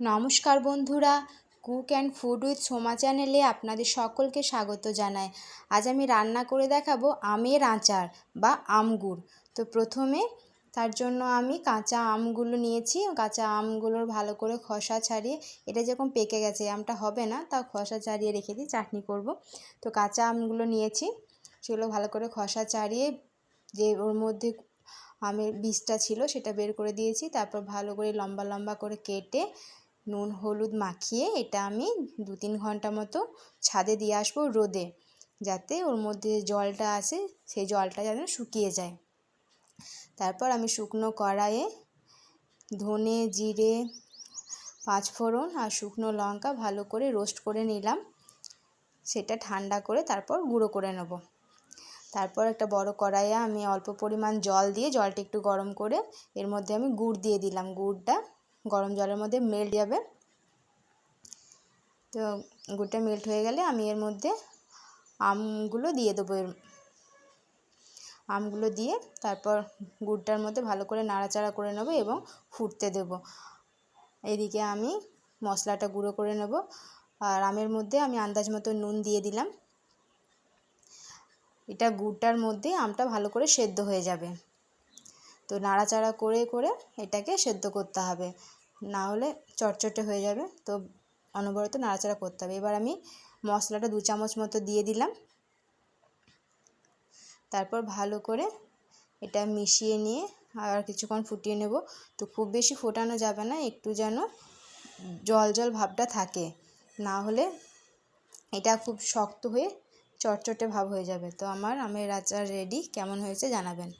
নমস্কার বন্ধুরা, cook and food with Soma চ্যানেলে আপনাদের সকলকে স্বাগত জানাই। আজ আমি রান্না করে দেখাবো আমের আচার বা আমগুড়। তো প্রথমে তার জন্য আমি কাঁচা আমগুলো নিয়েছি। কাঁচা আমগুলোর ভালো করে খসা ছাড়িয়ে, এটা যেরকম পেকে গেছে আমটা হবে না, তা খসা ছাড়িয়ে রেখে দিই চাটনি করব। তো কাঁচা আমগুলো নিয়েছি, সেগুলো ভালো করে খসা ছাড়িয়ে, যে ওর মধ্যে আমের বীজটা ছিল, সেটা বের করে দিয়েছি। তারপর ভালো করে লম্বা লম্বা করে কেটে নুন, হলুদ মাখিয়ে এটা আমি দু তিন ঘণ্টা মতো ছাদে দিয়ে আসব রোদে, যাতে ওর মধ্যে জলটা আছে সেই জলটা যেন শুকিয়ে যায়। তারপর আমি শুকনো কড়াইয়ে ধনে, জিরে, পাঁচফোড়ন আর শুকনো লঙ্কা ভালো করে রোস্ট করে নিলাম। সেটা ঠান্ডা করে তারপর গুঁড়ো করে নেব। তারপর একটা বড় কড়াইয়ে আমি অল্প পরিমাণ জল দিয়ে জলটা একটু গরম করে এর মধ্যে আমি গুড় দিয়ে দিলাম। গুড়টা গরম জলের মধ্যে মেল্ট যাবে। তো গুড়টা মেল্ট হয়ে গেলে আমি এর মধ্যে আমগুলো দিয়ে দেবো আমগুলো দিয়ে তারপর গুড়টার মধ্যে ভালো করে নাড়াচাড়া করে নেব এবং ফুটতে দেব। এদিকে আমি মশলাটা গুঁড়ো করে নেব। আর আমের মধ্যে আমি আন্দাজ মতো নুন দিয়ে দিলাম। এটা গুড়টার মধ্যে আমটা ভালো করে সেদ্ধ হয়ে যাবে। তো নাড়াচাড়া করে করে এটাকে সেদ্ধ করতে হবে। না হলে চটচটে হয়ে যাবে। তো অনবরত নাড়াচাড়া করতে হবে। এবার আমি মশলাটা দু চামচ মতো দিয়ে দিলাম। তারপর ভালো করে এটা মিশিয়ে নিয়ে আর কিছুক্ষণ ফুটিয়ে নেব। তো খুব বেশি ফোটানো যাবে না। একটু যেন জল জল ভাবটা থাকে। না হলে এটা খুব শক্ত হয়ে চটচটে ভাব হয়ে যাবে। তো আমার, আমের আচার রেডি। কেমন হয়েছে জানাবেন।